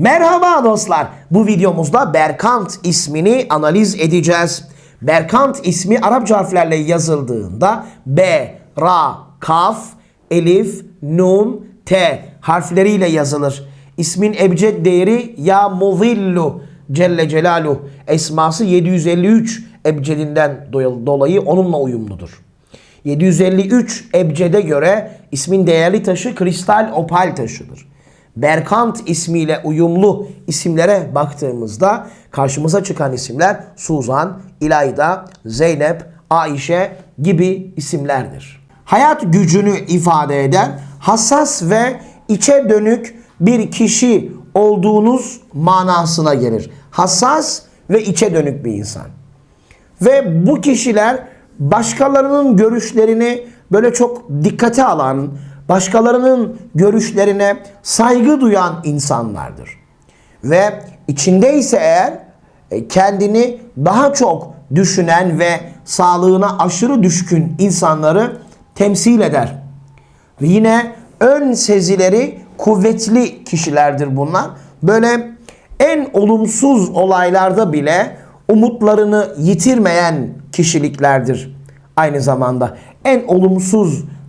Merhaba dostlar. Bu videomuzda Berkant ismini analiz edeceğiz. Berkant ismi Arapça harflerle yazıldığında B, Ra, Kaf, Elif, Nun, T harfleriyle yazılır. İsmin ebced değeri Ya Muzillu Celle Celaluhu esması 753 ebcedinden dolayı onunla uyumludur. 753 ebcede göre ismin değerli taşı kristal opal taşıdır. Berkant ismiyle uyumlu isimlere baktığımızda karşımıza çıkan isimler Suzan, İlayda, Zeynep, Ayşe gibi isimlerdir. Hayat gücünü ifade eden hassas ve içe dönük bir kişi olduğunuz manasına gelir. Hassas ve içe dönük bir insan. Ve bu kişiler başkalarının görüşlerini böyle çok dikkate alan, başkalarının görüşlerine saygı duyan insanlardır. Ve içindeyse eğer e, kendini daha çok düşünen ve sağlığına aşırı düşkün insanları temsil eder. Yine ön sezileri kuvvetli kişilerdir bunlar. Böyle en olumsuz olaylarda bile umutlarını yitirmeyen kişiliklerdir. Aynı zamanda en olumsuz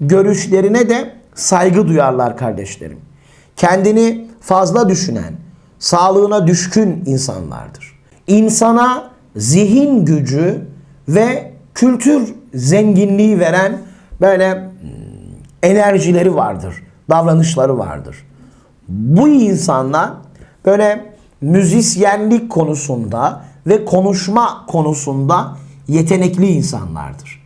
görüşlerine de saygı duyarlar kardeşlerim. Kendini fazla düşünen, sağlığına düşkün insanlardır. İnsana zihin gücü ve kültür zenginliği veren böyle hmm, enerjileri vardır, davranışları vardır. Bu insanlar böyle müzisyenlik konusunda ve konuşma konusunda yetenekli insanlardır.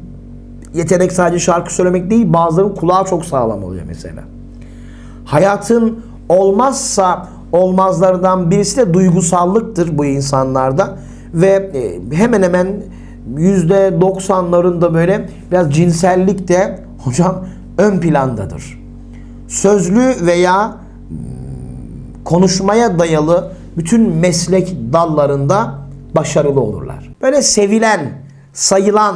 yetenek sadece şarkı söylemek değil, bazılarının kulağı çok sağlam oluyor mesela. Hayatın olmazsa olmazlardan birisi de duygusallıktır bu insanlarda ve e, hemen hemen yüzde 90'larında böyle biraz cinsellik de hocam ön plandadır. Sözlü veya hmm, konuşmaya dayalı bütün meslek dallarında başarılı olurlar. Böyle sevilen, sayılan,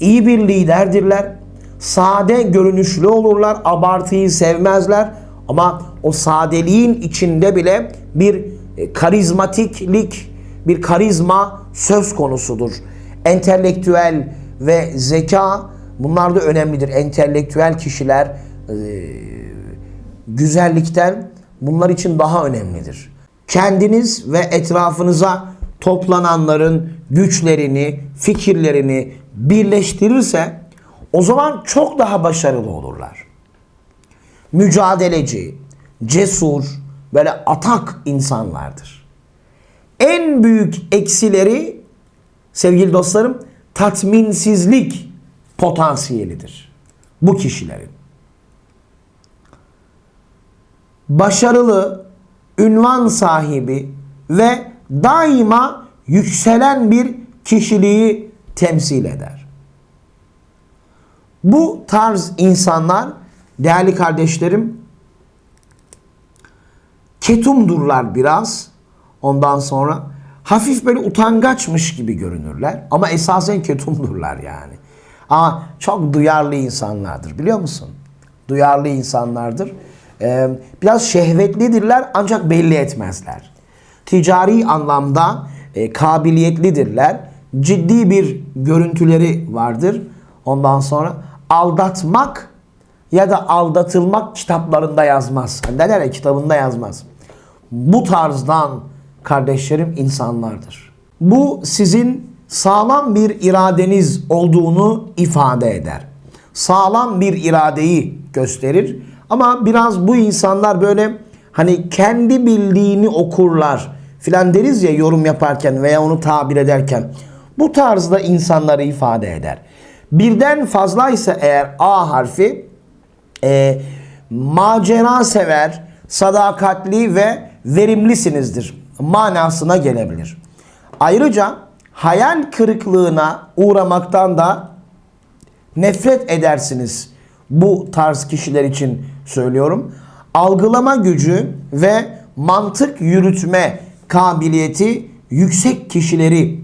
İyi bir liderdirler. Sade görünüşlü olurlar. Abartıyı sevmezler. Ama o sadeliğin içinde bile bir e, karizmatiklik, bir karizma söz konusudur. Entelektüel ve zeka bunlar da önemlidir. Entelektüel kişiler e, güzellikten bunlar için daha önemlidir. Kendiniz ve etrafınıza toplananların güçlerini, fikirlerini birleştirirse o zaman çok daha başarılı olurlar. Mücadeleci, cesur, böyle atak insanlardır. En büyük eksileri sevgili dostlarım tatminsizlik potansiyelidir bu kişilerin. Başarılı, ünvan sahibi ve daima yükselen bir kişiliği temsil eder. Bu tarz insanlar değerli kardeşlerim ketumdurlar biraz. Ondan sonra hafif böyle utangaçmış gibi görünürler ama esasen ketumdurlar yani. Ama çok duyarlı insanlardır biliyor musun? Duyarlı insanlardır. Ee, biraz şehvetlidirler ancak belli etmezler. Ticari anlamda e, kabiliyetlidirler. Ciddi bir görüntüleri vardır. Ondan sonra aldatmak ya da aldatılmak kitaplarında yazmaz. Hani derler kitabında yazmaz. Bu tarzdan kardeşlerim insanlardır. Bu sizin sağlam bir iradeniz olduğunu ifade eder. Sağlam bir iradeyi gösterir. Ama biraz bu insanlar böyle hani kendi bildiğini okurlar filan deriz ya yorum yaparken veya onu tabir ederken. Bu tarzda insanları ifade eder. Birden fazlaysa eğer A harfi e, macera sever, sadakatli ve verimlisinizdir manasına gelebilir. Ayrıca hayal kırıklığına uğramaktan da nefret edersiniz. Bu tarz kişiler için söylüyorum. Algılama gücü ve mantık yürütme kabiliyeti yüksek kişileri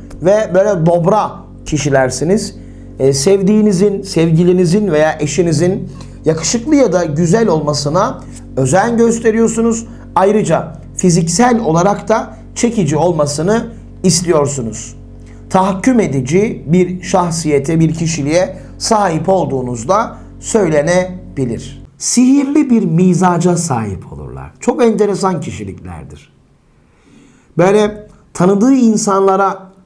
ve böyle dobra kişilersiniz. Ee, sevdiğinizin, sevgilinizin veya eşinizin yakışıklı ya da güzel olmasına özen gösteriyorsunuz. Ayrıca fiziksel olarak da çekici olmasını istiyorsunuz. Tahakküm edici bir şahsiyete, bir kişiliğe sahip olduğunuzda söylenebilir. Sihirli bir mizaca sahip olurlar. Çok enteresan kişiliklerdir. Böyle tanıdığı insanlara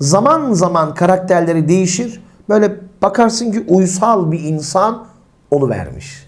Zaman zaman karakterleri değişir. Böyle bakarsın ki uysal bir insan oluvermiş.